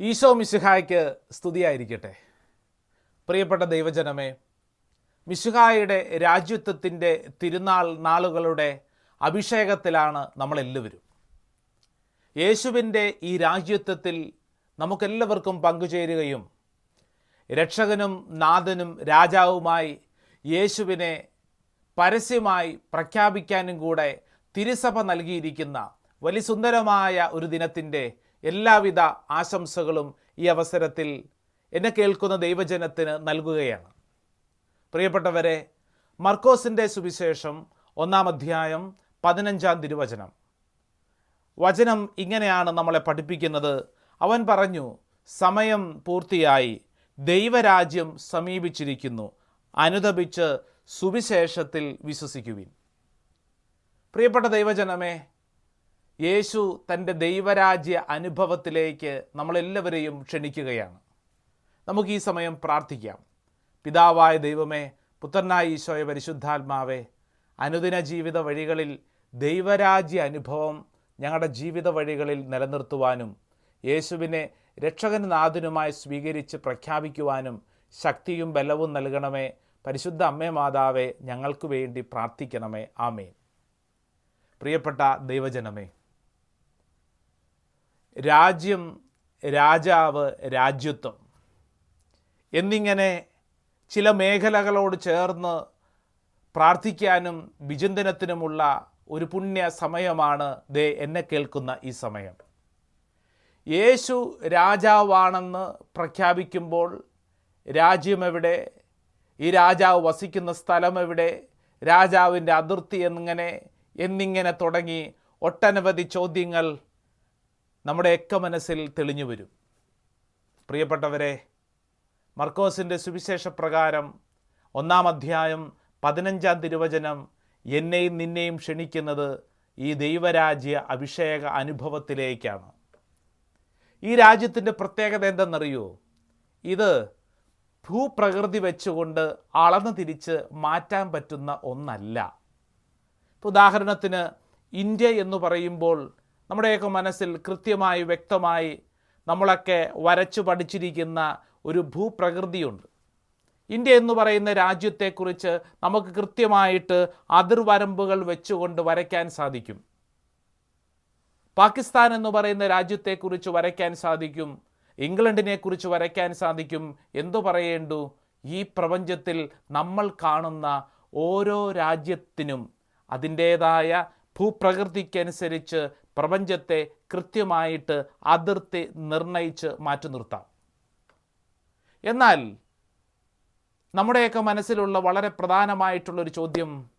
ഈശോ മിശിഹായ്ക്ക് സ്തുതിയായിരിക്കട്ടെ. പ്രിയപ്പെട്ട ദൈവജനമേ മിശുഹായുടെ രാജ്യത്വത്തിന്റെ തിരുനാൾ നാളുകളുടെ അഭിഷേകത്തിലാണ് നമ്മളെല്ലാവരും. യേശുവിന്റെ ഈ രാജ്യത്വത്തിൽ നമുക്കെല്ലാവർക്കും പങ്കുചേരുകയും രക്ഷകനും നാഥനും രാജാവുമായി യേശുവിനെ പരസ്യമായി പ്രഖ്യാപിക്കാനും കൂടെ തിരുസഭ നൽകിയിരിക്കുന്ന വലിസുന്ദരമായ ഒരു ദിനത്തിന്റെ എല്ലാവിധ ആശംസകളും ഈ അവസരത്തിൽ എന്നെ കേൾക്കുന്ന ദൈവജനത്തിന് നൽകുകയാണ്. പ്രിയപ്പെട്ടവരെ മർക്കോസിന്റെ സുവിശേഷം ഒന്നാം അധ്യായം പതിനഞ്ചാം തിരുവചനം. വചനം ഇങ്ങനെയാണ് നമ്മളെ പഠിപ്പിക്കുന്നത്. അവൻ പറഞ്ഞു സമയം പൂർത്തിയായി. ദൈവരാജ്യം സമീപിച്ചിരിക്കുന്നു. അനുദപിച്ച് സുവിശേഷത്തിൽ വിശ്വസിക്കുവിൻ. പ്രിയപ്പെട്ട ദൈവജനമേ യേശു തന്റെ ദൈവരാജ്യ അനുഭവത്തിലേക്ക് നമ്മളെല്ലാവരെയും ക്ഷണിക്കുകയാണ്. നമുക്ക് ഈ സമയം പ്രാർത്ഥിക്കാം. പിതാവായ ദൈവമേ പുത്രനായ ഈശോയ പരിശുദ്ധാത്മാവേ അനുദിന ജീവിത വഴികളിൽ ദൈവരാജ്യ അനുഭവം ഞങ്ങളുടെ ജീവിത വഴികളിൽ നിലനിർത്തുവാനും യേശുവിനെ രക്ഷകനാഥനുമായി സ്വീകരിച്ച് പ്രഖ്യാപിക്കുവാനും ശക്തിയും ബലവും നൽകണമേ പരിശുദ്ധ അമ്മേ മാതാവെ ഞങ്ങൾക്ക് വേണ്ടി പ്രാർത്ഥിക്കണമേ. ആമേൻ. പ്രിയപ്പെട്ട ദൈവജനമേ രാജ്യം രാജാവ് രാജ്യത്വം എന്നിങ്ങനെ ചില മേഖലകളോട് ചേർന്ന് പ്രാർത്ഥിക്കാനും വിചിന്തനത്തിനുമുള്ള ഒരു പുണ്യ സമയമാണ് ദേ എന്നെ കേൾക്കുന്ന ഈ സമയം. യേശു രാജാവാണെന്ന് പ്രഖ്യാപിക്കുമ്പോൾ രാജ്യം എവിടെ? ഈ രാജാവ് വസിക്കുന്ന സ്ഥലം എവിടെ? രാജാവിന്റെ അതിർത്തി എങ്ങനെ? എന്നിങ്ങനെ തുടങ്ങി ഒട്ടനവധി ചോദ്യങ്ങൾ നമ്മുടെയൊക്കെ മനസ്സിൽ തെളിഞ്ഞു വരും. പ്രിയപ്പെട്ടവരെ മർക്കോസിന്റെ സുവിശേഷ പ്രകാരം ഒന്നാം അധ്യായം പതിനഞ്ചാം തിരുവചനം എന്നെയും നിന്നെയും ക്ഷണിക്കുന്നത് ഈ ദൈവരാജ്യ അഭിഷേക അനുഭവത്തിലേക്കാണ്. ഈ രാജ്യത്തിന്റെ പ്രത്യേകത എന്തെന്നറിയോ? ഇത് ഭൂപ്രകൃതി വെച്ചുകൊണ്ട് അളന്ന് തിരിച്ച് മാറ്റാൻ പറ്റുന്ന ഒന്നല്ല. ഇപ്പോൾ ഉദാഹരണത്തിന് ഇന്ത്യ എന്ന് പറയുമ്പോൾ നമ്മുടെയൊക്കെ മനസ്സിൽ കൃത്യമായി വ്യക്തമായി നമ്മളൊക്കെ വരച്ചു പഠിച്ചിരിക്കുന്ന ഒരു ഭൂപ്രകൃതിയുണ്ട്. ഇന്ത്യ എന്ന് പറയുന്ന രാജ്യത്തെക്കുറിച്ച് നമുക്ക് കൃത്യമായിട്ട് അതിർവരമ്പുകൾ വെച്ചുകൊണ്ട് വരയ്ക്കാൻ സാധിക്കും. പാകിസ്ഥാൻ എന്ന് പറയുന്ന രാജ്യത്തെക്കുറിച്ച് വരയ്ക്കാൻ സാധിക്കും. ഇംഗ്ലണ്ടിനെക്കുറിച്ച് വരയ്ക്കാൻ സാധിക്കും. എന്തു പറയേണ്ടു? ഈ പ്രപഞ്ചത്തിൽ നമ്മൾ കാണുന്ന ഓരോ രാജ്യത്തിനും അതിന്റേതായ ഭൂപ്രകൃതിക്കനുസരിച്ച് പ്രപഞ്ചത്തെ കൃത്യമായിട്ട് അതിർത്തി നിർണയിച്ച് മാറ്റി നിർത്താം. എന്നാൽ നമ്മുടെയൊക്കെ മനസ്സിലുള്ള വളരെ പ്രധാനമായിട്ടുള്ളൊരു ചോദ്യം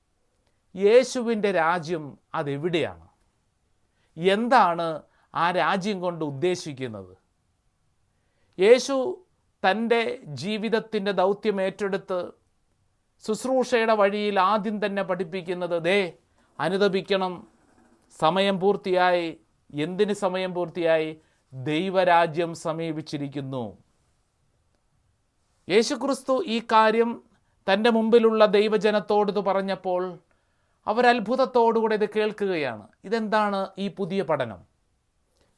യേശുവിന്റെ രാജ്യം അതെവിടെയാണ്? എന്താണ് ആ രാജ്യം കൊണ്ട് ഉദ്ദേശിക്കുന്നത്? യേശു തന്റെ ജീവിതത്തിന്റെ ദൗത്യം ഏറ്റെടുത്ത് ശുശ്രൂഷയുടെ വഴിയിൽ ആദ്യം തന്നെ പഠിപ്പിക്കുന്നത് ദേ അനുദപിക്കണം സമയം പൂർത്തിയായി എന്തിന് സമയം പൂർത്തിയായി? ദൈവരാജ്യം സമീപിച്ചിരിക്കുന്നു. യേശുക്രിസ്തു ഈ കാര്യം തന്റെ മുമ്പിലുള്ള ദൈവജനത്തോട് ഇത് പറഞ്ഞപ്പോൾ അവരത്ഭുതത്തോടുകൂടെ ഇത് കേൾക്കുകയാണ്. ഇതെന്താണ് ഈ പുതിയ പഠനം?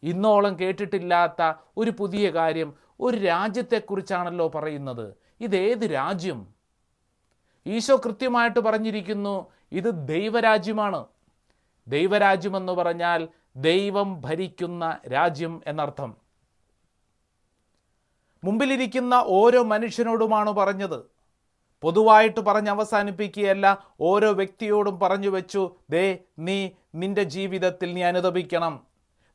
ഇന്നോളം കേട്ടിട്ടില്ലാത്ത ഒരു പുതിയ കാര്യം ഒരു രാജ്യത്തെക്കുറിച്ചാണല്ലോ പറയുന്നത്. ഇതേത് രാജ്യം? ഈശോ കൃത്യമായിട്ട് പറഞ്ഞിരിക്കുന്നു ഇത് ദൈവരാജ്യമാണ്. ദൈവരാജ്യമെന്ന് പറഞ്ഞാൽ ദൈവം ഭരിക്കുന്ന രാജ്യം എന്നർത്ഥം. മുമ്പിലിരിക്കുന്ന ഓരോ മനുഷ്യനോടുമാണ് പറഞ്ഞത്. പൊതുവായിട്ട് പറഞ്ഞ് അവസാനിപ്പിക്കുകയല്ല ഓരോ വ്യക്തിയോടും പറഞ്ഞു വെച്ചു ദേ നീ നിന്റെ ജീവിതത്തിൽ നീ അനുദപിക്കണം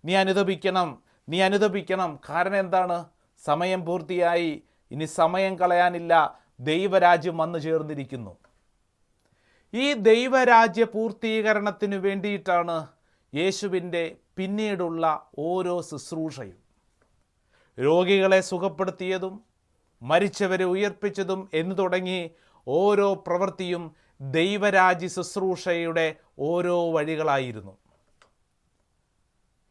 നീ അനുദപിക്കണം നീ അനുദപിക്കണം. കാരണം എന്താണ്? സമയം പൂർത്തിയായി. ഇനി സമയം കളയാനില്ല. ദൈവരാജ്യം വന്നു ചേർന്നിരിക്കുന്നു. ഈ ദൈവരാജ്യ പൂർത്തീകരണത്തിനു വേണ്ടിയിട്ടാണ് യേശുവിന്റെ പിന്നീടുള്ള ഓരോ ശുശ്രൂഷയും. രോഗികളെ സുഖപ്പെടുത്തിയതും മരിച്ചവരെ ഉയർപ്പിച്ചതും എന്ന് തുടങ്ങി ഓരോ പ്രവൃത്തിയും ദൈവരാജ്യ ശുശ്രൂഷയുടെ ഓരോ വഴികളായിരുന്നു.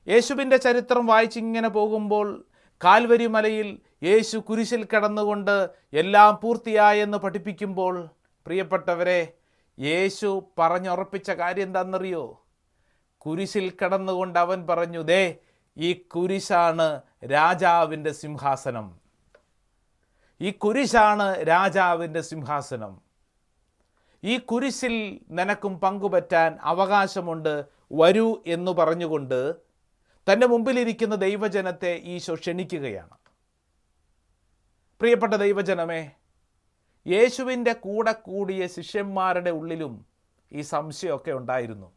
യേശുവിന്റെ ചരിത്രം വായിച്ചിങ്ങനെ പോകുമ്പോൾ കാൽവരി മലയിൽ യേശു കുരിശിൽ കിടന്നുകൊണ്ട് എല്ലാം പൂർത്തിയായെന്ന് പഠിപ്പിക്കുമ്പോൾ പ്രിയപ്പെട്ടവരെ യേശു പറഞ്ഞുറപ്പിച്ച കാര്യം എന്താണെന്നറിയോ? കുരിശിൽ കിടന്നുകൊണ്ട് അവൻ പറഞ്ഞു ദേ ഈ കുരിശാണ് രാജാവിന്റെ സിംഹാസനം. ഈ കുരിശാണ് രാജാവിന്റെ സിംഹാസനം. ഈ കുരിശിൽ നിനക്കും പങ്കുപറ്റാൻ അവകാശമുണ്ട് വരൂ എന്ന് പറഞ്ഞുകൊണ്ട് തന്റെ മുമ്പിലിരിക്കുന്ന ദൈവജനത്തെ ഈശോ ക്ഷണിക്കുകയാണ്. പ്രിയപ്പെട്ട ദൈവജനമേ യേശുവിന്റെ കൂടെ കൂടിയ ശിഷ്യന്മാരുടെ ഉള്ളിലും ഈ സംശയമൊക്കെ ഉണ്ടായിരുന്നു.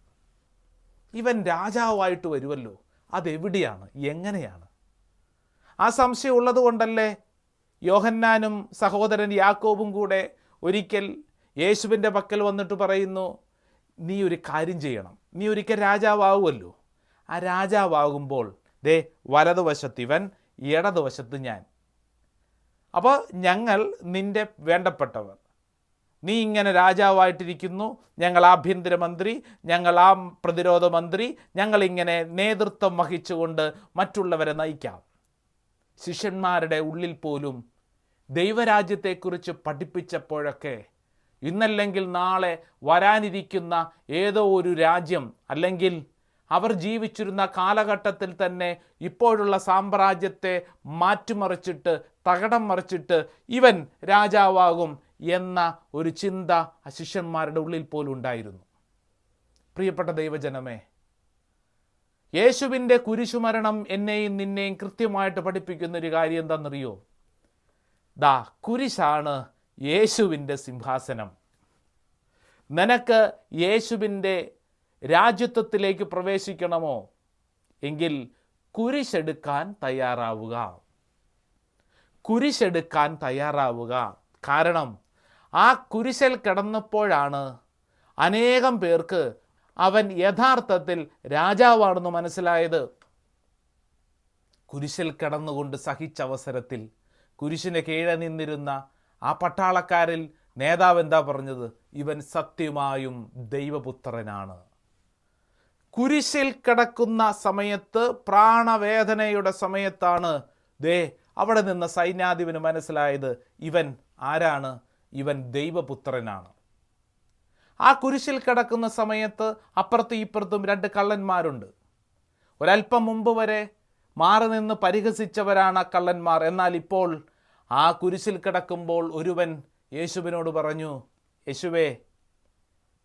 ഇവൻ രാജാവായിട്ട് വരുമല്ലോ അതെവിടെയാണ് എങ്ങനെയാണ്? ആ സംശയം ഉള്ളതുകൊണ്ടല്ലേ യോഹന്നാനും സഹോദരൻ യാക്കോബും കൂടെ ഒരിക്കൽ യേശുവിന്റെ പക്കൽ വന്നിട്ട് പറയുന്നു നീ ഒരു കാര്യം ചെയ്യണം നീ ഒരിക്കൽ രാജാവാകുമല്ലോ ആ രാജാവാകുമ്പോൾ ദേ വലതുവശത്ത് ഇവൻ ഇടതുവശത്ത് ഞാൻ. അപ്പോൾ ഞങ്ങൾ നിന്റെ വേണ്ടപ്പെട്ടവർ. നീ ഇങ്ങനെ രാജാവായിട്ടിരിക്കുന്നു ഞങ്ങൾ ആഭ്യന്തരമന്ത്രി ഞങ്ങൾ ആ പ്രതിരോധ മന്ത്രി ഞങ്ങളിങ്ങനെ നേതൃത്വം വഹിച്ചുകൊണ്ട് മറ്റുള്ളവരെ നയിക്കാം. ശിഷ്യന്മാരുടെ ഉള്ളിൽ പോലും ദൈവരാജ്യത്തെക്കുറിച്ച് പഠിപ്പിച്ചപ്പോഴൊക്കെ ഇന്നല്ലെങ്കിൽ നാളെ വരാനിരിക്കുന്ന ഏതോ ഒരു രാജ്യം അല്ലെങ്കിൽ അവർ ജീവിച്ചിരുന്ന കാലഘട്ടത്തിൽ തന്നെ ഇപ്പോഴുള്ള സാമ്രാജ്യത്തെ മാറ്റിമറിച്ചിട്ട് തകടം മറിച്ചിട്ട് ഇവൻ രാജാവാകും എന്ന ഒരു ചിന്ത ശിഷ്യന്മാരുടെ ഉള്ളിൽ പോലും ഉണ്ടായിരുന്നു. പ്രിയപ്പെട്ട ദൈവജനമേ യേശുവിന്റെ കുരിശുമരണം എന്നെയും നിന്നെയും കൃത്യമായിട്ട് പഠിപ്പിക്കുന്ന ഒരു കാര്യം എന്താണെന്നറിയോ? ദാ കുരിശാണ് യേശുവിന്റെ സിംഹാസനം. നിനക്ക് യേശുവിന്റെ രാജ്യത്വത്തിലേക്ക് പ്രവേശിക്കണമോ? എങ്കിൽ കുരിശെടുക്കാൻ തയ്യാറാവുക. കുരിശെടുക്കാൻ തയ്യാറാവുക. കാരണം ആ കുരിശൽ കിടന്നപ്പോഴാണ് അനേകം പേർക്ക് അവൻ യഥാർത്ഥത്തിൽ രാജാവാണെന്ന് മനസ്സിലായത്. കുരിശിൽ കിടന്നുകൊണ്ട് സഹിച്ച അവസരത്തിൽ കുരിശിന് കീഴെ നിന്നിരുന്ന ആ പട്ടാളക്കാരിൽ നേതാവ് എന്താ പറഞ്ഞത്? ഇവൻ സത്യമായും ദൈവപുത്രനാണ്. കുരിശിൽ കിടക്കുന്ന സമയത്ത് പ്രാണവേദനയുടെ സമയത്താണ് ദേ അവിടെ നിന്ന് സൈന്യാധിപന് മനസ്സിലായത് ഇവൻ ആരാണ്? ഇവൻ ദൈവപുത്രനാണ്. ആ കുരിശിൽ കിടക്കുന്ന സമയത്ത് അപ്പുറത്തും ഇപ്പുറത്തും രണ്ട് കള്ളന്മാരുണ്ട്. ഒരല്പം മുമ്പ് വരെ മാറി നിന്ന് പരിഹസിച്ചവരാണ് ആ കള്ളന്മാർ. എന്നാൽ ഇപ്പോൾ ആ കുരിശിൽ കിടക്കുമ്പോൾ ഒരുവൻ യേശുവിനോട് പറഞ്ഞു യേശുവേ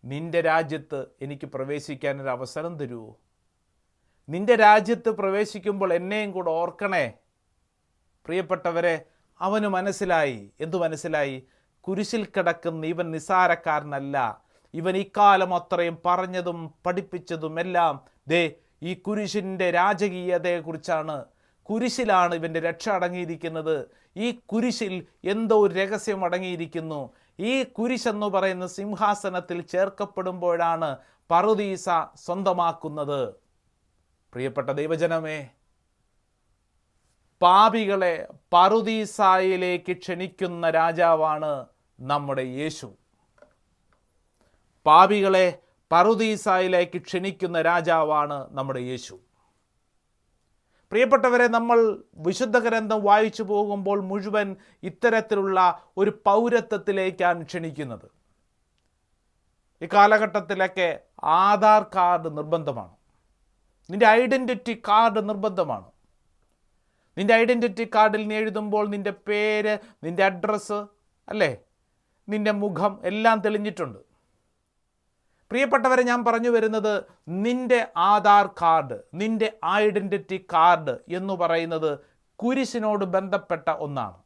നിന്റെ രാജ്യത്ത് എനിക്ക് പ്രവേശിക്കാൻ ഒരു അവസരം തരൂ. നിന്റെ രാജ്യത്ത് പ്രവേശിക്കുമ്പോൾ എന്നെയും കൂടെ ഓർക്കണേ. പ്രിയപ്പെട്ടവരെ അവന് മനസ്സിലായി. എന്തു മനസ്സിലായി? കുരിശിൽ കിടക്കുന്ന ഇവൻ നിസാരക്കാരനല്ല ഇവൻ ഇക്കാലം അത്രയും പറഞ്ഞതും പഠിപ്പിച്ചതും എല്ലാം ദേ ഈ കുരിശിന്റെ രാജകീയതയെക്കുറിച്ചാണ്. കുരിശിലാണ് ഇവന്റെ രക്ഷ അടങ്ങിയിരിക്കുന്നത്. ഈ കുരിശിൽ എന്തോ ഒരു രഹസ്യം അടങ്ങിയിരിക്കുന്നു. ഈ കുരിശ് എന്ന് പറയുന്ന സിംഹാസനത്തിൽ ചേർക്കപ്പെടുമ്പോഴാണ് പറുദീസ സ്വന്തമാക്കുന്നത്. പ്രിയപ്പെട്ട ദൈവജനമേ പാപികളെ പറുദീസായിലേക്ക് ക്ഷണിക്കുന്ന രാജാവാണ് നമ്മുടെ യേശു. പാപികളെ പറുദീസായിലേക്ക് ക്ഷണിക്കുന്ന രാജാവാണ് നമ്മുടെ യേശു. പ്രിയപ്പെട്ടവരെ നമ്മൾ വിശുദ്ധ ഗ്രന്ഥം വായിച്ചു പോകുമ്പോൾ മുഴുവൻ ഇത്തരത്തിലുള്ള ഒരു പൗരത്വത്തിലേക്കാണ് ക്ഷണിക്കുന്നത്. ഈ കാലഘട്ടത്തിലൊക്കെ ആധാർ കാർഡ് നിർബന്ധമാണ്. നിന്റെ ഐഡന്റിറ്റി കാർഡ് നിർബന്ധമാണ്. നിന്റെ ഐഡന്റിറ്റി കാർഡിൽ നീ എഴുതുമ്പോൾ നിന്റെ പേര് നിന്റെ അഡ്രസ്സ് അല്ലേ? നിന്റെ മുഖം എല്ലാം തെളിഞ്ഞിട്ടുണ്ട്. പ്രിയപ്പെട്ടവരെ ഞാൻ പറഞ്ഞു വരുന്നത് നിന്റെ ആധാർ കാർഡ് നിന്റെ ഐഡന്റിറ്റി കാർഡ് എന്ന് പറയുന്നത് കുരിശിനോട് ബന്ധപ്പെട്ട ഒന്നാണ്.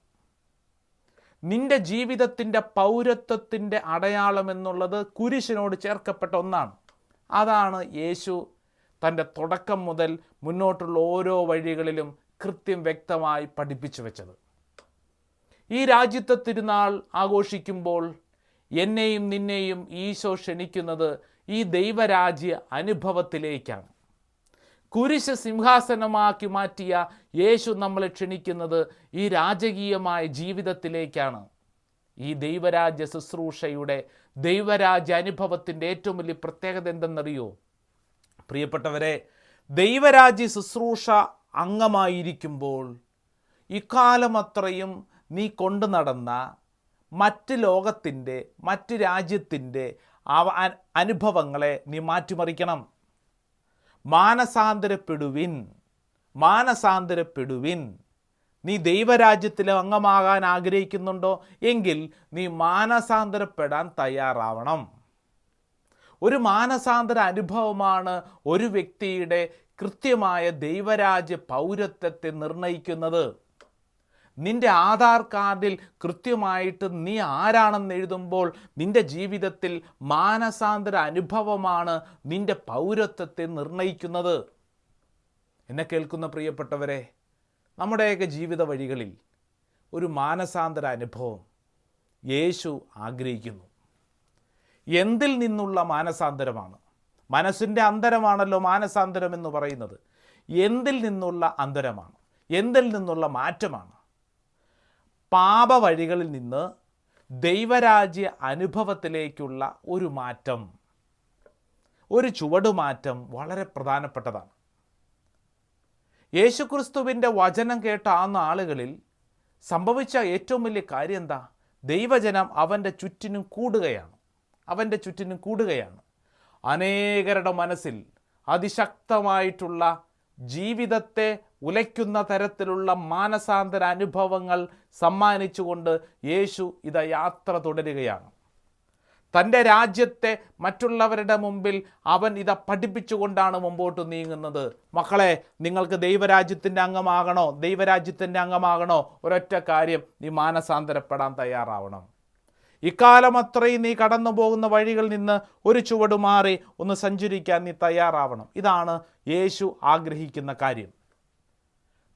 നിന്റെ ജീവിതത്തിന്റെ പൗരത്വത്തിന്റെ അടയാളം എന്നുള്ളത് കുരിശിനോട് ചേർക്കപ്പെട്ട ഒന്നാണ്. അതാണ് യേശു തന്റെ തുടക്കം മുതൽ മുന്നോട്ടുള്ള ഓരോ വഴികളിലും കൃത്യം വ്യക്തമായി പഠിപ്പിച്ചു വെച്ചത്. ഈ രാജ്യത്തെ തിരുനാൾ ആഘോഷിക്കുമ്പോൾ എന്നെയും നിന്നെയും ഈശോ ക്ഷണിക്കുന്നത് ഈ ദൈവരാജ്യ അനുഭവത്തിലേക്കാണ്. കുരിശ സിംഹാസനമാക്കി മാറ്റിയ യേശു നമ്മളെ ക്ഷണിക്കുന്നത് ഈ രാജകീയമായ ജീവിതത്തിലേക്കാണ്. ഈ ദൈവരാജ്യ ശുശ്രൂഷയുടെ ദൈവരാജ്യ അനുഭവത്തിന്റെ ഏറ്റവും വലിയ പ്രത്യേകത എന്തെന്നറിയോ? പ്രിയപ്പെട്ടവരെ ദൈവരാജ്യ ശുശ്രൂഷ അംഗമായിരിക്കുമ്പോൾ ഇക്കാലമത്രയും നീ കൊണ്ടു നടന്ന മറ്റ് ലോകത്തിന്റെ മറ്റ് രാജ്യത്തിന്റെ അനുഭവങ്ങളെ നീ മാറ്റിമറിക്കണം. മാനസാന്തരപ്പെടുവിൻ. മാനസാന്തരപ്പെടുവിൻ. നീ ദൈവരാജ്യത്തിലെ അംഗമാകാൻ ആഗ്രഹിക്കുന്നുണ്ടോ? എങ്കിൽ നീ മാനസാന്തരപ്പെടാൻ തയ്യാറാവണം. ഒരു മാനസാന്തര അനുഭവമാണ് ഒരു വ്യക്തിയുടെ കൃത്യമായ ദൈവരാജ്യ പൗരത്വത്തെ നിർണയിക്കുന്നത്. നിന്റെ ആധാർ കാർഡിൽ കൃത്യമായിട്ട് നീ ആരാണെന്ന് എഴുതുമ്പോൾ നിന്റെ ജീവിതത്തിൽ മാനസാന്തര അനുഭവമാണ് നിന്റെ പൗരത്വത്തെ നിർണയിക്കുന്നത്. എന്നെ കേൾക്കുന്ന പ്രിയപ്പെട്ടവരെ നമ്മുടെയൊക്കെ ജീവിത വഴികളിൽ ഒരു മാനസാന്തര അനുഭവം യേശു ആഗ്രഹിക്കുന്നു. എന്തിൽ നിന്നുള്ള മാനസാന്തരമാണ്? മനസ്സിന്റെ അന്തരമാണല്ലോ മാനസാന്തരം എന്ന് പറയുന്നത്. എന്തിൽ നിന്നുള്ള അന്തരമാണ്? എന്തിൽ നിന്നുള്ള മാറ്റമാണ്? പാപവഴികളിൽ നിന്ന് ദൈവരാജ്യ അനുഭവത്തിലേക്കുള്ള ഒരു മാറ്റം ഒരു ചുവടുമാറ്റം വളരെ പ്രധാനപ്പെട്ടതാണ്. യേശുക്രിസ്തുവിന്റെ വചനം കേട്ട ആ നാളുകളിൽ സംഭവിച്ച ഏറ്റവും വലിയ കാര്യം എന്താ? ദൈവജനം അവന്റെ ചുറ്റിനും കൂടുകയാണ്. അവന്റെ ചുറ്റിനും കൂടുകയാണ്. അനേകരുടെ മനസ്സിൽ അതിശക്തമായിട്ടുള്ള ജീവിതത്തെ ഉലയ്ക്കുന്ന തരത്തിലുള്ള മാനസാന്തര അനുഭവങ്ങൾ സമ്മാനിച്ചുകൊണ്ട് യേശു ഇത യാത്ര തുടരുകയാണ്. തന്റെ രാജ്യത്തെ മറ്റുള്ളവരുടെ മുമ്പിൽ അവൻ ഇത പഠിപ്പിച്ചുകൊണ്ടാണ് മുമ്പോട്ട് നീങ്ങുന്നത്. മക്കളെ നിങ്ങൾക്ക് ദൈവരാജ്യത്തിന്റെ അംഗമാകണോ? ദൈവരാജ്യത്തിന്റെ അംഗമാകണോ? ഒരൊറ്റ കാര്യം നീ മാനസാന്തരപ്പെടാൻ തയ്യാറാവണം. ഇക്കാലം അത്രയും നീ കടന്നു പോകുന്ന വഴികളിൽ നിന്ന് ഒരു ചുവട് മാറി ഒന്ന് സഞ്ചരിക്കാൻ നീ തയ്യാറാവണം. ഇതാണ് യേശു ആഗ്രഹിക്കുന്ന കാര്യം.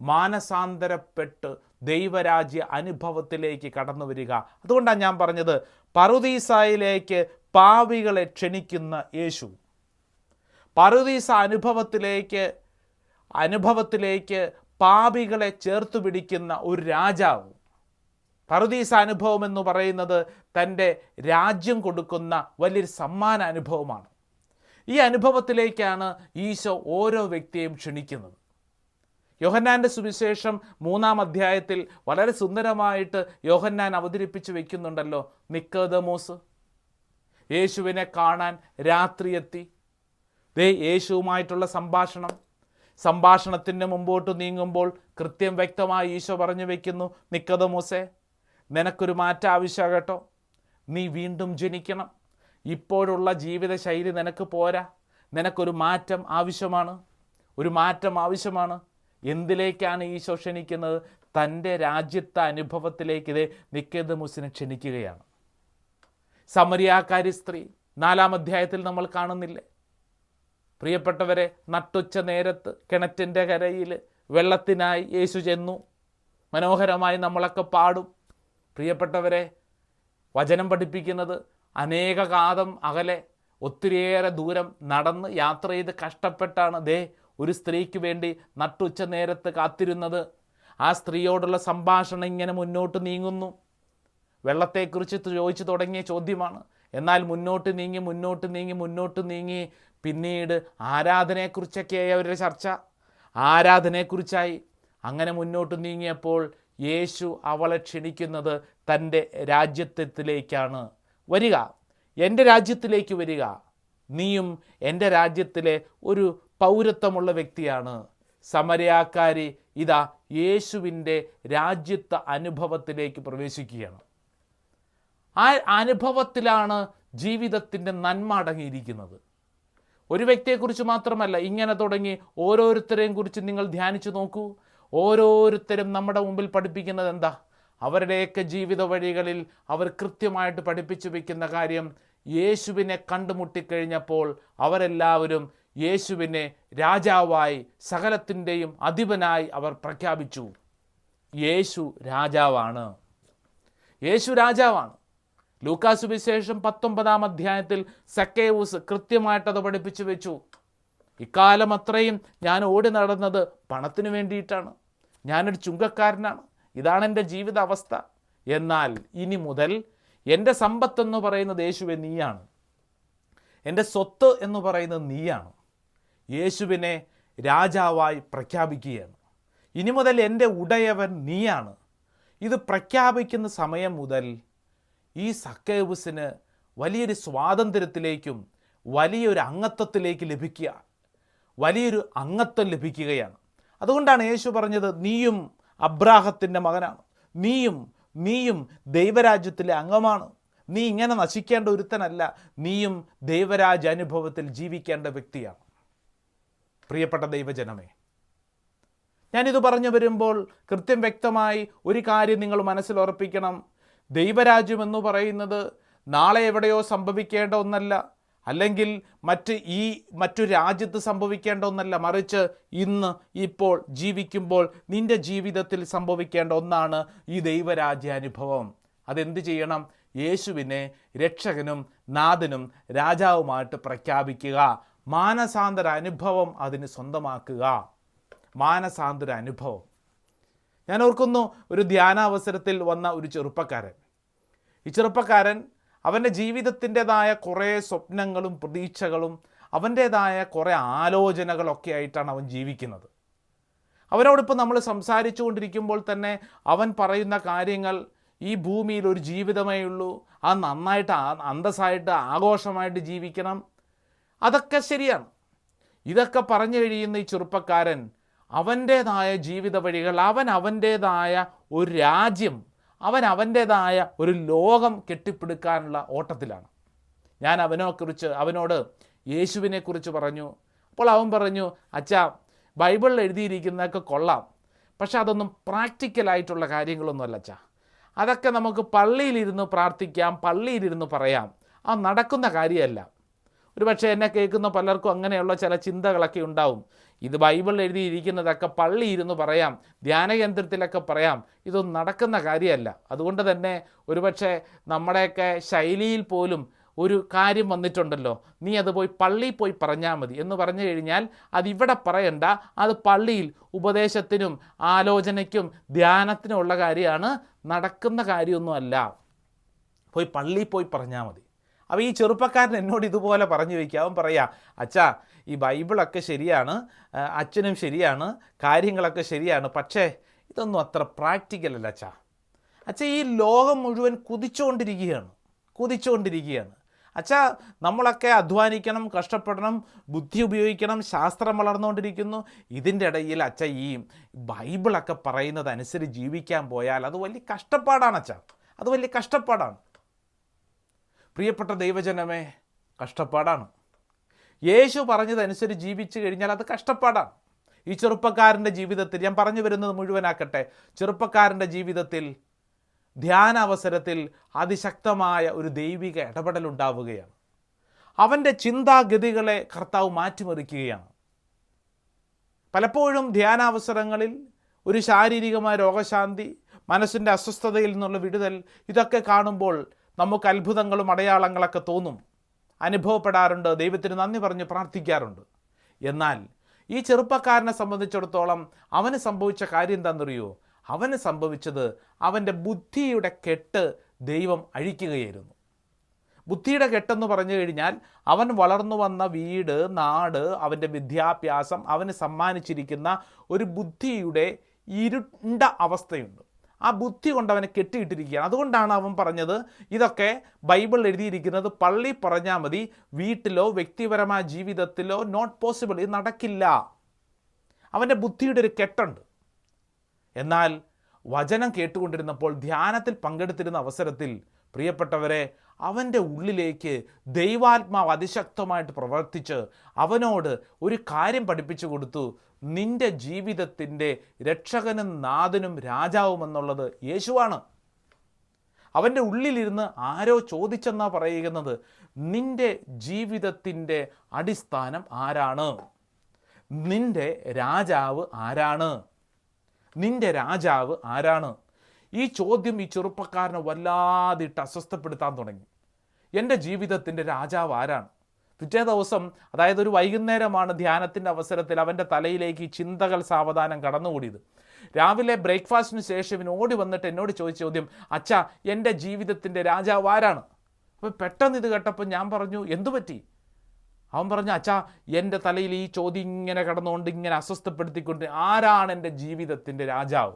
മാനസാന്തരപ്പെട്ട് ദൈവരാജ്യ അനുഭവത്തിലേക്ക് കടന്നു വരിക. അതുകൊണ്ടാണ് ഞാൻ പറഞ്ഞത് പറുദീസായിലേക്ക് പാവികളെ ക്ഷണിക്കുന്ന യേശു. പറുദീസ അനുഭവത്തിലേക്ക് അനുഭവത്തിലേക്ക് പാപികളെ ചേർത്ത് പിടിക്കുന്ന ഒരു രാജാവ്. പറുദീസ അനുഭവം എന്ന് പറയുന്നത് തന്റെ രാജ്യം കൊടുക്കുന്ന വലിയൊരു സമ്മാന അനുഭവമാണ് ഈ അനുഭവത്തിലേക്കാണ് ഈശോ ഓരോ വ്യക്തിയെയും ക്ഷണിക്കുന്നത്. യോഹന്നാന്റെ സുവിശേഷം മൂന്നാം അധ്യായത്തിൽ വളരെ സുന്ദരമായിട്ട് യോഹന്നാൻ അവതരിപ്പിച്ച് വയ്ക്കുന്നുണ്ടല്ലോ നിക്കോദമോസ്. യേശുവിനെ കാണാൻ രാത്രി എത്തി. ദേ യേശുവുമായിട്ടുള്ള സംഭാഷണം. സംഭാഷണത്തിന്റെ മുമ്പോട്ട് നീങ്ങുമ്പോൾ കൃത്യം വ്യക്തമായി ഈശോ പറഞ്ഞു വയ്ക്കുന്നു നിക്കോദമോസേ നിനക്കൊരു മാറ്റം ആവശ്യമാണ് കേട്ടോ നീ വീണ്ടും ജനിക്കണം. ഇപ്പോഴുള്ള ജീവിതശൈലി നിനക്ക് പോരാ. നിനക്കൊരു മാറ്റം ആവശ്യമാണ്. ഒരു മാറ്റം ആവശ്യമാണ്. എന്തിലേക്കാണ് ഈശോ ക്ഷണിക്കുന്നത്? തന്റെ രാജ്യത്തെ അനുഭവത്തിലേക്ക് ഇതേ നിക്കേതമുസിനെ ക്ഷണിക്കുകയാണ്. സമരിയാക്കാരി സ്ത്രീ നാലാം അധ്യായത്തിൽ നമ്മൾ കാണുന്നില്ലേ? പ്രിയപ്പെട്ടവരെ നട്ടുച്ച നേരത്ത് കിണറ്റിന്റെ കരയിൽ വെള്ളത്തിനായി യേശു ചെന്നു. മനോഹരമായി നമ്മളൊക്കെ പാടും. പ്രിയപ്പെട്ടവരെ വചനം പഠിപ്പിക്കുന്നത് അനേക കാതം അകലെ ഒത്തിരിയേറെ ദൂരം നടന്ന് യാത്ര ചെയ്ത് കഷ്ടപ്പെട്ടാണ് ദേ ഒരു സ്ത്രീക്ക് വേണ്ടി നട്ടുച്ച നേരത്ത് കാത്തിരുന്നത്. ആ സ്ത്രീയോടുള്ള സംഭാഷണം ഇങ്ങനെ മുന്നോട്ട് നീങ്ങുന്നു. വെള്ളത്തെക്കുറിച്ച് ചോദിച്ചു തുടങ്ങിയ ചോദ്യമാണ്. എന്നാൽ മുന്നോട്ട് നീങ്ങി മുന്നോട്ട് നീങ്ങി മുന്നോട്ട് നീങ്ങി പിന്നീട് ആരാധനയെക്കുറിച്ചൊക്കെയായി അവരുടെ ചർച്ച. ആരാധനയെക്കുറിച്ചായി. അങ്ങനെ മുന്നോട്ട് നീങ്ങിയപ്പോൾ യേശു അവളെ ക്ഷണിക്കുന്നത് തന്റെ രാജ്യത്വത്തിലേക്കാണ് വരിക. എന്റെ രാജ്യത്തിലേക്ക് വരിക. നീയും എന്റെ രാജ്യത്തിലെ ഒരു പൗരത്വമുള്ള വ്യക്തിയാണ്. സമരയാക്കാരി ഇതാ യേശുവിന്റെ രാജ്യത്വ അനുഭവത്തിലേക്ക് പ്രവേശിക്കുകയാണ്. ആ അനുഭവത്തിലാണ് ജീവിതത്തിന്റെ നന്മ അടങ്ങിയിരിക്കുന്നത്. ഒരു വ്യക്തിയെക്കുറിച്ച് മാത്രമല്ല ഇങ്ങനെ തുടങ്ങി ഓരോരുത്തരെയും കുറിച്ച് നിങ്ങൾ ധ്യാനിച്ചു നോക്കൂ. ഓരോരുത്തരും നമ്മുടെ മുമ്പിൽ പഠിപ്പിക്കുന്നത് എന്താ? അവരുടെയൊക്കെ ജീവിത വഴികളിൽ അവർ കൃത്യമായിട്ട് പഠിപ്പിച്ചു വയ്ക്കുന്ന കാര്യം യേശുവിനെ കണ്ടുമുട്ടിക്കഴിഞ്ഞപ്പോൾ അവരെല്ലാവരും യേശുവിനെ രാജാവായി സകലത്തിന്റെയും അധിപനായി അവർ പ്രഖ്യാപിച്ചു. യേശു രാജാവാണ്. യേശു രാജാവാണ്. ലൂക്കാസ് വിശേഷം പത്തൊമ്പതാം അധ്യായത്തിൽ സക്കേവൂസ് കൃത്യമായിട്ട് അത് പഠിപ്പിച്ചു വെച്ചു. ഇക്കാലം അത്രയും ഞാൻ ഓടി നടന്നത് പണത്തിന് വേണ്ടിയിട്ടാണ്. ഞാനൊരു ചുങ്കക്കാരനാണ്. ഇതാണ് എന്റെ ജീവിത അവസ്ഥ എന്നാൽ ഇനി മുതൽ എന്റെ സമ്പത്തെന്ന് പറയുന്നത് യേശുവെ നീയാണ്. എന്റെ സ്വത്ത് എന്ന് പറയുന്നത് നീയാണ്. യേശുവിനെ രാജാവായി പ്രഖ്യാപിക്കുകയാണ്. ഇനി മുതൽ എന്റെ ഉടയവൻ നീയാണ്. ഇത് പ്രഖ്യാപിക്കുന്ന സമയം മുതൽ ഈ സക്കേബുസിന് വലിയൊരു സ്വാതന്ത്ര്യത്തിലേക്കും വലിയൊരു അംഗത്വത്തിലേക്ക് ലഭിക്കുക വലിയൊരു അംഗത്വം ലഭിക്കുകയാണ്. അതുകൊണ്ടാണ് യേശു പറഞ്ഞത് നീയും അബ്രാഹത്തിന്റെ മകനാണ്. നീയും നീയും ദൈവരാജ്യത്തിലെ അംഗമാണ്. നീ ഇങ്ങനെ നശിക്കേണ്ട ഒരുത്തനല്ല. നീയും ദൈവരാജ അനുഭവത്തിൽ ജീവിക്കേണ്ട വ്യക്തിയാണ്. പ്രിയപ്പെട്ട ദൈവജനമേ ഞാനിത് പറഞ്ഞു വരുമ്പോൾ കൃത്യം വ്യക്തമായി ഒരു കാര്യം നിങ്ങൾ മനസ്സിൽ ഉറപ്പിക്കണം. ദൈവരാജ്യം എന്ന് പറയുന്നത് നാളെ എവിടെയോ സംഭവിക്കേണ്ട ഒന്നല്ല. അല്ലെങ്കിൽ മറ്റ് ഈ മറ്റു രാജ്യത്ത് സംഭവിക്കേണ്ട ഒന്നല്ല മറിച്ച് ഇന്ന് ഇപ്പോൾ ജീവിക്കുമ്പോൾ നിന്റെ ജീവിതത്തിൽ സംഭവിക്കേണ്ട ഒന്നാണ് ഈ ദൈവരാജ്യാനുഭവം അതെന്ത് ചെയ്യണം? യേശുവിനെ രക്ഷകനും നാഥനും രാജാവുമായിട്ട് പ്രഖ്യാപിക്കുക. മാനസാന്തര അനുഭവം അതിന് സ്വന്തമാക്കുക. മാനസാന്തര അനുഭവം. ഞാൻ ഓർക്കുന്നു ഒരു ധ്യാനാവസരത്തിൽ വന്ന ഒരു ചെറുപ്പക്കാരൻ. ഈ ചെറുപ്പക്കാരൻ അവന്റെ ജീവിതത്തിന്റെതായ കുറേ സ്വപ്നങ്ങളും പ്രതീക്ഷകളും അവന്റേതായ കുറേ ആലോചനകളൊക്കെ ആയിട്ടാണ് അവൻ ജീവിക്കുന്നത്. അവനോടൊപ്പം നമ്മൾ സംസാരിച്ചു കൊണ്ടിരിക്കുമ്പോൾ തന്നെ അവൻ പറയുന്ന കാര്യങ്ങൾ ഈ ഭൂമിയിൽ ഒരു ജീവിതമേ ഉള്ളൂ. അത് നന്നായിട്ട് ആ- അന്തസ്സായിട്ട് ആഘോഷമായിട്ട് ജീവിക്കണം. അതൊക്കെ ശരിയാണ്. ഇതൊക്കെ പറഞ്ഞു കഴിയുന്ന ഈ ചെറുപ്പക്കാരൻ അവന്റേതായ ജീവിത വഴികൾ അവൻ അവന്റേതായ ഒരു രാജ്യം അവൻ അവന്റേതായ ഒരു ലോകം കെട്ടിപ്പിടുക്കാനുള്ള ഓട്ടത്തിലാണ്. ഞാൻ അവനെക്കുറിച്ച് അവനോട് യേശുവിനെക്കുറിച്ച് പറഞ്ഞു. അപ്പോൾ അവൻ പറഞ്ഞു അച്ഛാ ബൈബിളിൽ എഴുതിയിരിക്കുന്നതൊക്കെ കൊള്ളാം. പക്ഷെ അതൊന്നും പ്രാക്ടിക്കലായിട്ടുള്ള കാര്യങ്ങളൊന്നുമല്ല അച്ഛാ. അതൊക്കെ നമുക്ക് പള്ളിയിലിരുന്ന് പ്രാർത്ഥിക്കാം പള്ളിയിലിരുന്ന് പറയാം. ആ നടക്കുന്ന കാര്യമല്ല. ഒരു പക്ഷേ എന്നെ കേൾക്കുന്ന പലർക്കും അങ്ങനെയുള്ള ചില ചിന്തകളൊക്കെ ഉണ്ടാവും. ഇത് ബൈബിളിൽ എഴുതിയിരിക്കുന്നതൊക്കെ പള്ളി ഇരുന്ന് പറയാം ധ്യാനകേന്ദ്രത്തിലൊക്കെ പറയാം. ഇതൊന്നും നടക്കുന്ന കാര്യമല്ല. അതുകൊണ്ട് തന്നെ ഒരുപക്ഷെ നമ്മുടെയൊക്കെ ശൈലിയിൽ പോലും ഒരു കാര്യം വന്നിട്ടുണ്ടല്ലോ. നീ അത് പോയി പള്ളിയിൽ പോയി പറഞ്ഞാൽ മതി എന്ന് പറഞ്ഞു കഴിഞ്ഞാൽ അതിവിടെ പറയണ്ട. അത് പള്ളിയിൽ ഉപദേശത്തിനും ആലോചനയ്ക്കും ധ്യാനത്തിനും ഉള്ള കാര്യമാണ്. നടക്കുന്ന കാര്യമൊന്നുമല്ല. പോയി പള്ളിയിൽ പോയി പറഞ്ഞാൽ മതി. അപ്പോൾ ഈ ചെറുപ്പക്കാരൻ എന്നോട് ഇതുപോലെ പറഞ്ഞു വയ്ക്കുക. അവൻ പറയാ അച്ഛാ ഈ ബൈബിളൊക്കെ ശരിയാണ് അച്ഛനും ശരിയാണ് കാര്യങ്ങളൊക്കെ ശരിയാണ്. പക്ഷേ ഇതൊന്നും അത്ര പ്രാക്ടിക്കൽ അല്ല അച്ഛാ. അച്ഛാ ഈ ലോകം മുഴുവൻ കുതിച്ചുകൊണ്ടിരിക്കുകയാണ് കുതിച്ചുകൊണ്ടിരിക്കുകയാണ്. അച്ഛാ നമ്മളൊക്കെ അധ്വാനിക്കണം കഷ്ടപ്പെടണം ബുദ്ധി ഉപയോഗിക്കണം ശാസ്ത്രം വളർന്നുകൊണ്ടിരിക്കുന്നു. ഇതിന്റെ ഇടയിൽ അച്ഛ ഈ ബൈബിളൊക്കെ പറയുന്നത് അനുസരിച്ച് ജീവിക്കാൻ പോയാൽ അത് വലിയ കഷ്ടപ്പാടാണ് അച്ഛാ. അത് വലിയ കഷ്ടപ്പാടാണ്. പ്രിയപ്പെട്ട ദൈവജനമേ കഷ്ടപ്പാടാണ്. യേശു പറഞ്ഞതനുസരിച്ച് ജീവിച്ചു കഴിഞ്ഞാൽ അത് കഷ്ടപ്പാടാണ്. ഈ ചെറുപ്പക്കാരന്റെ ജീവിതത്തിൽ ഞാൻ പറഞ്ഞു വരുന്നത് മുഴുവനാക്കട്ടെ ചെറുപ്പക്കാരന്റെ ജീവിതത്തിൽ ധ്യാന അവസരത്തിൽ അതിശക്തമായ ഒരു ദൈവിക ഇടപെടൽ ഉണ്ടാവുകയാണ്. അവന്റെ ചിന്താഗതികളെ കർത്താവ് മാറ്റിമറിക്കുകയാണ്. പലപ്പോഴും ധ്യാനാവസരങ്ങളിൽ ഒരു ശാരീരികമായ രോഗശാന്തി മനസ്സിന്റെ അസ്വസ്ഥതയിൽ നിന്നുള്ള വിടുതൽ ഇതൊക്കെ കാണുമ്പോൾ നമുക്ക് അത്ഭുതങ്ങളും അടയാളങ്ങളൊക്കെ തോന്നും. അനുഭവപ്പെടാറുണ്ട്. ദൈവത്തിന് നന്ദി പറഞ്ഞ് പ്രാർത്ഥിക്കാറുണ്ട്. എന്നാൽ ഈ ചെറുപ്പക്കാരനെ സംബന്ധിച്ചിടത്തോളം അവന് സംഭവിച്ച കാര്യം എന്താണെന്നറിയോ? അവന് സംഭവിച്ചത് അവന്റെ ബുദ്ധിയുടെ കെട്ട് ദൈവം അഴിക്കുകയായിരുന്നു. ബുദ്ധിയുടെ കെട്ടെന്ന് പറഞ്ഞു കഴിഞ്ഞാൽ അവൻ വളർന്നു വന്ന വീട് നാട് അവന്റെ വിദ്യാഭ്യാസം അവന് സമ്മാനിച്ചിരിക്കുന്ന ഒരു ബുദ്ധിയുടെ ഇരുണ്ട അവസ്ഥയുണ്ട്. ആ ബുദ്ധി കൊണ്ട് അവനെ കെട്ടിയിട്ടിരിക്കുകയാണ്. അതുകൊണ്ടാണ് അവൻ പറഞ്ഞത് ഇതൊക്കെ ബൈബിൾ എഴുതിയിരിക്കുന്നത് പള്ളി പറഞ്ഞാൽ മതി വീട്ടിലോ വ്യക്തിപരമായ ജീവിതത്തിലോ നോട്ട് പോസിബിൾ ഇത് നടക്കില്ല. അവന്റെ ബുദ്ധിയുടെ ഒരു കെട്ടുണ്ട്. എന്നാൽ വചനം കേട്ടുകൊണ്ടിരുന്നപ്പോൾ ധ്യാനത്തിൽ പങ്കെടുത്തിരുന്ന അവസരത്തിൽ പ്രിയപ്പെട്ടവരെ അവന്റെ ഉള്ളിലേക്ക് ദൈവാത്മാവ് അതിശക്തമായിട്ട് പ്രവർത്തിച്ച് അവനോട് ഒരു കാര്യം പഠിപ്പിച്ചു കൊടുത്തു. നിന്റെ ജീവിതത്തിന്റെ രക്ഷകനും നാഥനും രാജാവും എന്നുള്ളത് യേശുവാണ്. അവന്റെ ഉള്ളിലിരുന്ന് ആരോ ചോദിച്ചെന്നാ പറയുന്നത്. നിന്റെ ജീവിതത്തിന്റെ അടിസ്ഥാനം ആരാണ്? നിന്റെ രാജാവ് ആരാണ്? നിന്റെ രാജാവ് ആരാണ്? ഈ ചോദ്യം ഈ ചെറുപ്പക്കാരനെ വല്ലാതിട്ട് അസ്വസ്ഥപ്പെടുത്താൻ തുടങ്ങി. എന്റെ ജീവിതത്തിന്റെ രാജാവ് ആരാണ്? പിറ്റേ ദിവസം അതായത് ഒരു വൈകുന്നേരമാണ് ധ്യാനത്തിന്റെ അവസരത്തിൽ അവന്റെ തലയിലേക്ക് ചിന്തകൾ സാവധാനം കടന്നുകൂടിയത്. രാവിലെ ബ്രേക്ക്ഫാസ്റ്റിന് ശേഷം ഇവൻ ഓടി വന്നിട്ട് എന്നോട് ചോദിച്ച ചോദ്യം അച്ഛ എന്റെ ജീവിതത്തിന്റെ രാജാവ് ആരാണ്? അപ്പോൾ പെട്ടെന്ന് ഇത് കേട്ടപ്പോൾ ഞാൻ പറഞ്ഞു എന്തു പറ്റി? അവൻ പറഞ്ഞു അച്ഛാ എന്റെ തലയിൽ ഈ ചോദ്യം ഇങ്ങനെ കടന്നുകൊണ്ട് ഇങ്ങനെ അസ്വസ്ഥപ്പെടുത്തിക്കൊണ്ട് ആരാണ് എന്റെ ജീവിതത്തിന്റെ രാജാവ്?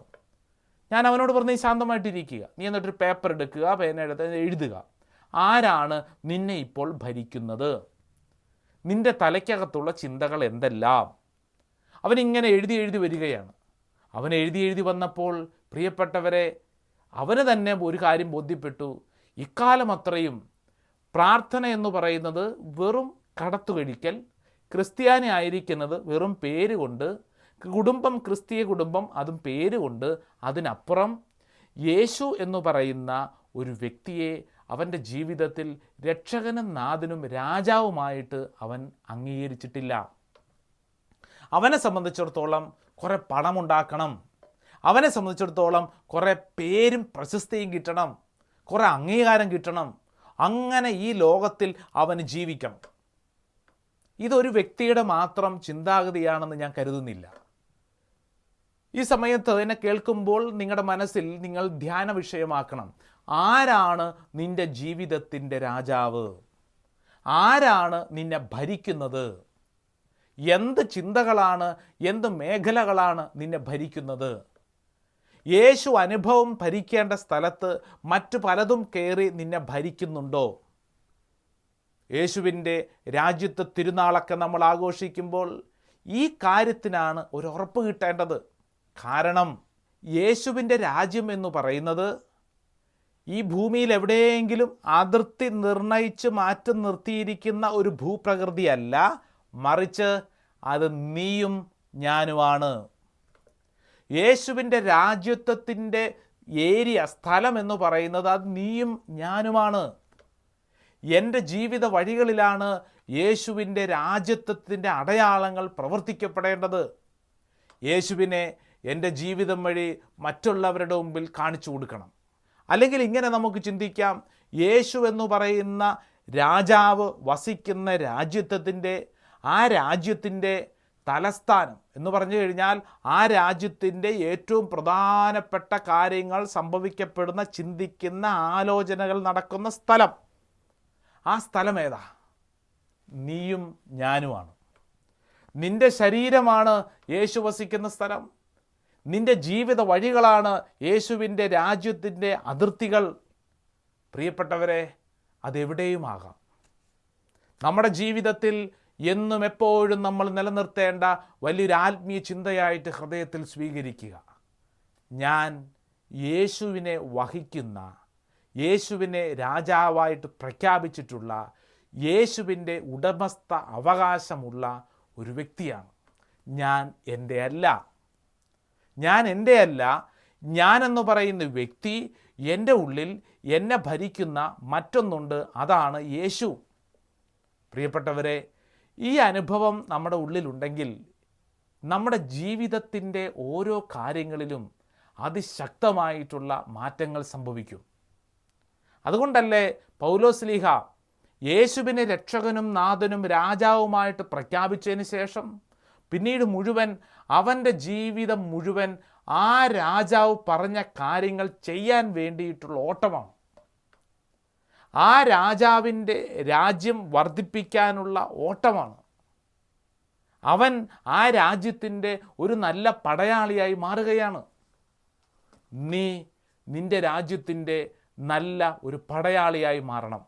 ഞാൻ അവനോട് പറഞ്ഞു ശാന്തമായിട്ടിരിക്കുക. നീ എന്നിട്ടൊരു പേപ്പർ എടുക്കുക പേന എടുത്ത് എഴുതുക. ആരാണ് നിന്നെ ഇപ്പോൾ ഭരിക്കുന്നത്? നിന്റെ തലയ്ക്കകത്തുള്ള ചിന്തകൾ എന്തെല്ലാം? അവനിങ്ങനെ എഴുതി എഴുതി വരികയാണ്. അവൻ എഴുതി എഴുതി വന്നപ്പോൾ പ്രിയപ്പെട്ടവരെ അവന് തന്നെ ഒരു കാര്യം ബോധ്യപ്പെട്ടു. ഇക്കാലം അത്രയും പ്രാർത്ഥന എന്ന് പറയുന്നത് വെറും കടത്തുകഴിക്കൽ ക്രിസ്ത്യാനി ആയിരിക്കുന്നത് വെറും പേര് കൊണ്ട് കുടുംബം ക്രിസ്തീയ കുടുംബം അതും പേര് കൊണ്ട് അതിനപ്പുറം യേശു എന്ന് പറയുന്ന ഒരു വ്യക്തിയെ അവന്റെ ജീവിതത്തിൽ രക്ഷകനും നാഥനും രാജാവുമായിട്ട് അവൻ അംഗീകരിച്ചിട്ടില്ല. അവനെ സംബന്ധിച്ചിടത്തോളം കുറേ പണമുണ്ടാക്കണം. അവനെ സംബന്ധിച്ചിടത്തോളം കുറേ പേരും പ്രശസ്തിയും കിട്ടണം. കുറേ അംഗീകാരം കിട്ടണം. അങ്ങനെ ഈ ലോകത്തിൽ അവന് ജീവിക്കണം. ഇതൊരു വ്യക്തിയുടെ മാത്രം ചിന്താഗതിയാണെന്ന് ഞാൻ കരുതുന്നില്ല. ഈ സമയത്ത് എന്നെ കേൾക്കുമ്പോൾ നിങ്ങളുടെ മനസ്സിൽ നിങ്ങൾ ധ്യാന വിഷയമാക്കണം. ആരാണ് നിന്റെ ജീവിതത്തിന്റെ രാജാവ്? ആരാണ് നിന്നെ ഭരിക്കുന്നത്? എന്ത് ചിന്തകളാണ് എന്ത് മേഖലകളാണ് നിന്നെ ഭരിക്കുന്നത്? യേശു അനുഭവം ഭരിക്കേണ്ട സ്ഥലത്ത് മറ്റു പലതും കയറി നിന്നെ ഭരിക്കുന്നുണ്ടോ? യേശുവിന്റെ രാജ്യത്ത് തിരുനാളൊക്കെ നമ്മൾ ആഘോഷിക്കുമ്പോൾ ഈ കാര്യത്തിനാണ് ഒരു ഉറപ്പ് കിട്ടേണ്ടത്. കാരണം യേശുവിന്റെ രാജ്യം എന്ന് പറയുന്നത് ഈ ഭൂമിയിൽ എവിടെയെങ്കിലും അതിർത്തി നിർണയിച്ച് മാറ്റി നിർത്തിയിരിക്കുന്ന ഒരു ഭൂപ്രകൃതിയല്ല മറിച്ച് അത് നീയും ഞാനുമാണ്. യേശുവിന്റെ രാജ്യത്വത്തിന്റെ ഏരിയ സ്ഥലം എന്ന് പറയുന്നത് അത് നീയും ഞാനുമാണ്. എന്റെ ജീവിത വഴികളിലാണ് യേശുവിന്റെ രാജ്യത്വത്തിന്റെ അടയാളങ്ങൾ പ്രവർത്തിക്കപ്പെടേണ്ടത്. യേശുവിനെ എന്റെ ജീവിതം വഴി മറ്റുള്ളവരുടെ മുമ്പിൽ കാണിച്ചു കൊടുക്കണം. അല്ലെങ്കിൽ ഇങ്ങനെ നമുക്ക് ചിന്തിക്കാം യേശു എന്ന് പറയുന്ന രാജാവ് വസിക്കുന്ന രാജ്യത്വത്തിന്റെ ആ രാജ്യത്തിന്റെ തലസ്ഥാനം എന്ന് പറഞ്ഞു കഴിഞ്ഞാൽ ആ രാജ്യത്തിന്റെ ഏറ്റവും പ്രധാനപ്പെട്ട കാര്യങ്ങൾ സംഭവിക്കപ്പെടുന്ന ചിന്തിക്കുന്ന ആലോചനകൾ നടക്കുന്ന സ്ഥലം. ആ സ്ഥലം ഏതാ? നീയും ഞാനുമാണ്. നിന്റെ ശരീരമാണ് യേശു വസിക്കുന്ന സ്ഥലം. നിന്റെ ജീവിത വഴികളാണ് യേശുവിന്റെ രാജ്യത്തിന്റെ അതിർത്തികൾ. പ്രിയപ്പെട്ടവരെ അതെവിടെയുമാകാം? നമ്മുടെ ജീവിതത്തിൽ എന്നും എപ്പോഴും നമ്മൾ നിലനിർത്തേണ്ട വലിയൊരു ആത്മീയ ചിന്തയായിട്ട് ഹൃദയത്തിൽ സ്വീകരിക്കുക. ഞാൻ യേശുവിനെ വഹിക്കുന്ന യേശുവിനെ രാജാവായിട്ട് പ്രഖ്യാപിച്ചിട്ടുള്ള യേശുവിന്റെ ഉടമസ്ഥ അവകാശമുള്ള ഒരു വ്യക്തിയാണ് ഞാൻ എന്റെ അല്ല. ഞാൻ എന്റെ അല്ല ഞാനെന്ന് പറയുന്ന വ്യക്തി എന്റെ ഉള്ളിൽ എന്നെ ഭരിക്കുന്ന മറ്റൊന്നുണ്ട് അതാണ് യേശു. പ്രിയപ്പെട്ടവരെ ഈ അനുഭവം നമ്മുടെ ഉള്ളിലുണ്ടെങ്കിൽ നമ്മുടെ ജീവിതത്തിന്റെ ഓരോ കാര്യങ്ങളിലും അതിശക്തമായിട്ടുള്ള മാറ്റങ്ങൾ സംഭവിക്കും. അതുകൊണ്ടല്ലേ പൗലോസ്ലീഹ യേശുവിനെ രക്ഷകനും നാഥനും രാജാവുമായിട്ട് പ്രഖ്യാപിച്ചതിന് ശേഷം പിന്നീട് മുഴുവൻ അവന്റെ ജീവിതം മുഴുവൻ ആ രാജാവ് പറഞ്ഞ കാര്യങ്ങൾ ചെയ്യാൻ വേണ്ടിയിട്ടുള്ള ഓട്ടമാണ്. ആ രാജാവിന്റെ രാജ്യം വർദ്ധിപ്പിക്കാനുള്ള ഓട്ടമാണ്. അവൻ ആ രാജ്യത്തിന്റെ ഒരു നല്ല പടയാളിയായി മാറുകയാണ്. നീ നിന്റെ രാജ്യത്തിന്റെ നല്ല ഒരു പടയാളിയായി മാറണം.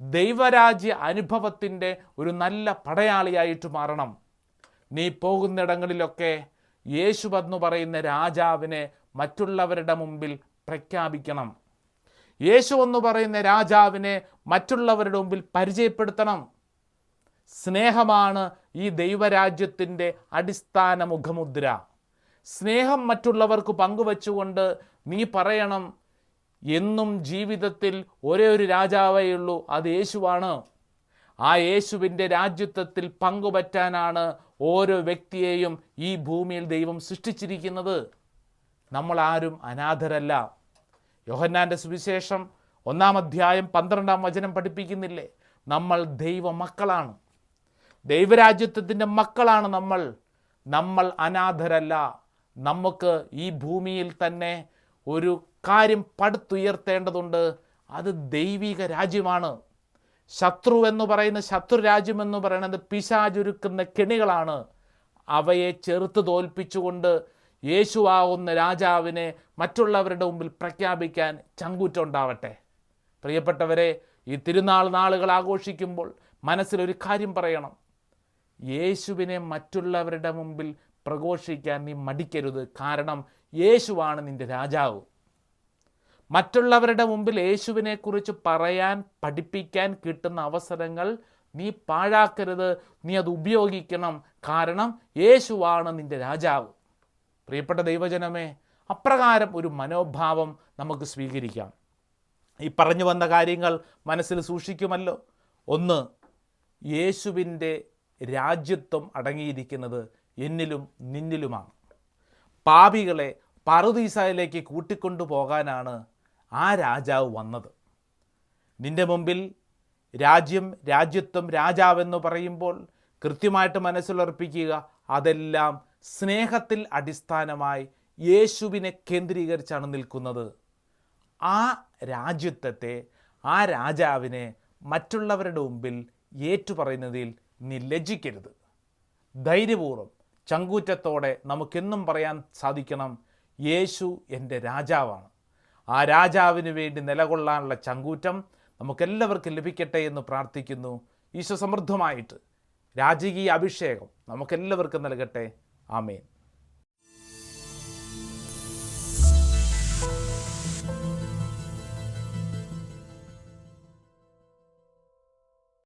ദൈവരാജ്യ അനുഭവത്തിന്റെ ഒരു നല്ല പടയാളിയായിട്ട് മാറണം. നീ പോകുന്നിടങ്ങളിലൊക്കെ യേശു എന്ന് പറയുന്ന രാജാവിനെ മറ്റുള്ളവരുടെ മുമ്പിൽ പ്രഖ്യാപിക്കണം. യേശു എന്ന് പറയുന്ന രാജാവിനെ മറ്റുള്ളവരുടെ മുമ്പിൽ പരിചയപ്പെടുത്തണം. സ്നേഹമാണ് ഈ ദൈവരാജ്യത്തിന്റെ അടിസ്ഥാന മുഖമുദ്ര സ്നേഹം മറ്റുള്ളവർക്ക് പങ്കുവച്ചുകൊണ്ട് നീ പറയണം എന്നും ജീവിതത്തിൽ ഒരേ ഒരു രാജാവേ ഉള്ളൂ അത് യേശുവാണ്. ആ യേശുവിന്റെ രാജ്യത്വത്തിൽ പങ്കുപറ്റാനാണ് ഓരോ വ്യക്തിയെയും ഈ ഭൂമിയിൽ ദൈവം സൃഷ്ടിച്ചിരിക്കുന്നത്. നമ്മൾ ആരും അനാഥരല്ല. യോഹന്നാന്റെ സുവിശേഷം ഒന്നാം അധ്യായം പന്ത്രണ്ടാം വചനം പഠിപ്പിക്കുന്നില്ലേ? നമ്മൾ ദൈവ മക്കളാണ് ദൈവരാജ്യത്വത്തിന്റെ മക്കളാണ് നമ്മൾ. നമ്മൾ അനാഥരല്ല. നമുക്ക് ഈ ഭൂമിയിൽ തന്നെ ഒരു കാര്യം പടുത്തുയർത്തേണ്ടതുണ്ട്. അത് ദൈവിക രാജ്യമാണ്. ശത്രു എന്ന് പറയുന്ന ശത്രു രാജ്യം എന്ന് പറയുന്നത് പിശാചുരുക്കുന്ന കെണികളാണ്. അവയെ ചെറുത്ത് തോൽപ്പിച്ചുകൊണ്ട് യേശുവാകുന്ന രാജാവിനെ മറ്റുള്ളവരുടെ മുമ്പിൽ പ്രഖ്യാപിക്കാൻ ചങ്കൂറ്റുണ്ടാവട്ടെ പ്രിയപ്പെട്ടവരെ ഈ തിരുനാൾ നാളുകൾ ആഘോഷിക്കുമ്പോൾ മനസ്സിലൊരു കാര്യം പറയണം. യേശുവിനെ മറ്റുള്ളവരുടെ മുമ്പിൽ പ്രഘോഷിക്കാൻ നീ മടിക്കരുത്. കാരണം യേശുവാണ് നിന്റെ രാജാവ്. മറ്റുള്ളവരുടെ മുമ്പിൽ യേശുവിനെക്കുറിച്ച് പറയാൻ പഠിപ്പിക്കാൻ കിട്ടുന്ന അവസരങ്ങൾ നീ പാഴാക്കരുത്. നീ അത് ഉപയോഗിക്കണം. കാരണം യേശുവാണ് നിന്റെ രാജാവ്. പ്രിയപ്പെട്ട ദൈവജനമേ അപ്രകാരം ഒരു മനോഭാവം നമുക്ക് സ്വീകരിക്കാം. ഈ പറഞ്ഞു വന്ന കാര്യങ്ങൾ മനസ്സിൽ സൂക്ഷിക്കുമല്ലോ. ഒന്ന് യേശുവിന്റെ രാജ്യത്വം അടങ്ങിയിരിക്കുന്നത് എന്നിലും നിന്നിലുമാണ്. പാപികളെ പറുദീസയിലേക്ക് കൂട്ടിക്കൊണ്ടു പോകാനാണ് ആ രാജാവ് വന്നത്. നിന്റെ മുമ്പിൽ രാജ്യം രാജ്യത്വം രാജാവെന്ന് പറയുമ്പോൾ കൃത്യമായിട്ട് മനസ്സിലുറപ്പിക്കുക അതെല്ലാം സ്നേഹത്തിൽ അടിസ്ഥാനമായി യേശുവിനെ കേന്ദ്രീകരിച്ചാണ് നിൽക്കുന്നത്. ആ രാജ്യത്വത്തെ ആ രാജാവിനെ മറ്റുള്ളവരുടെ മുമ്പിൽ ഏറ്റുപറയുന്നതിൽ നീ ലജ്ജിക്കരുത്. ധൈര്യപൂർവം ചങ്കൂറ്റത്തോടെ നമുക്കെന്നും പറയാൻ സാധിക്കണം യേശു എന്റെ രാജാവാണ്. ആ രാജാവിന് വേണ്ടി നിലകൊള്ളാനുള്ള ചങ്കൂറ്റം നമുക്കെല്ലാവർക്കും ലഭിക്കട്ടെ എന്ന് പ്രാർത്ഥിക്കുന്നു. ഈശോ സമൃദ്ധമായിട്ട് രാജകീയ അഭിഷേകം നമുക്കെല്ലാവർക്കും നൽകട്ടെ. ആമേൻ.